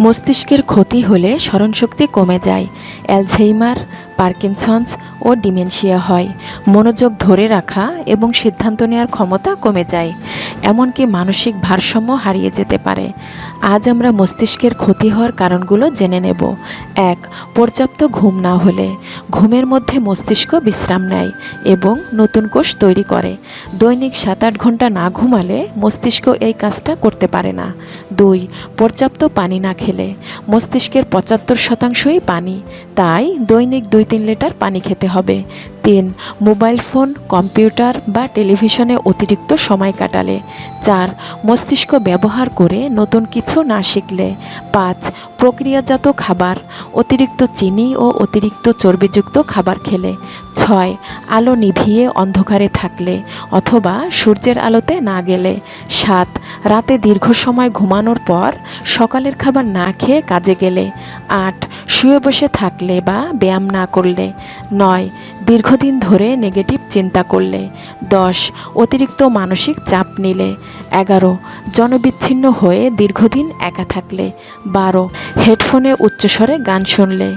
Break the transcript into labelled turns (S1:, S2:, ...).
S1: মস্তিষ্কের ক্ষতি হলে স্মরণশক্তি কমে যায়, অ্যালঝেইমার, পার্কিনসন্স ও ডিমেনশিয়া হয়। মনোযোগ ধরে রাখা এবং সিদ্ধান্ত নেওয়ার ক্ষমতা কমে যায়, এমনকি মানসিক ভারসাম্য হারিয়ে যেতে পারে। আজ আমরা মস্তিষ্কের ক্ষতি হওয়ার কারণগুলো জেনে নেব। এক, পর্যাপ্ত ঘুম না হলে। ঘুমের মধ্যে মস্তিষ্ক বিশ্রাম নেয় এবং নতুন কোষ তৈরি করে। দৈনিক সাত আট ঘণ্টা না ঘুমালে মস্তিষ্ক এই কাজটা করতে পারে না। দুই, পর্যাপ্ত পানি না খেলে। মস্তিষ্কের পঁচাত্তর শতাংশই পানি, তাই দৈনিক দুই তিন লিটার পানি খেতে হবে। তিন, মোবাইল ফোন, কম্পিউটার বা টেলিভিশনে অতিরিক্ত সময় কাটালে। চার, মস্তিষ্ক ব্যবহার করে নতুন কিছু না শিখলে। পাঁচ প্রক্রিয়াজাত খাবার, অতিরিক্ত চিনি ও অতিরিক্ত চর্বিযুক্ত খাবার খেলে। ছয়, আলো নিভিয়ে অন্ধকারে থাকলে অথবা সূর্যের আলোতে না গেলে। সাত, রাতে দীর্ঘ সময় ঘুমানোর পর সকালের খাবার না খেয়ে কাজে গেলে। আট, শুয়ে বসে থাকলে বা ব্যায়াম না করলে। নয় দীর্ঘদিন ধরে নেগেটিভ চিন্তা করলে, দশ, অতিরিক্ত মানসিক চাপ নিলে, এগারো, জনবিচ্ছিন্ন হয়ে দীর্ঘদিন একা থাকলে, বারো হেডফোনে উচ্চস্বরে গান শুনলে।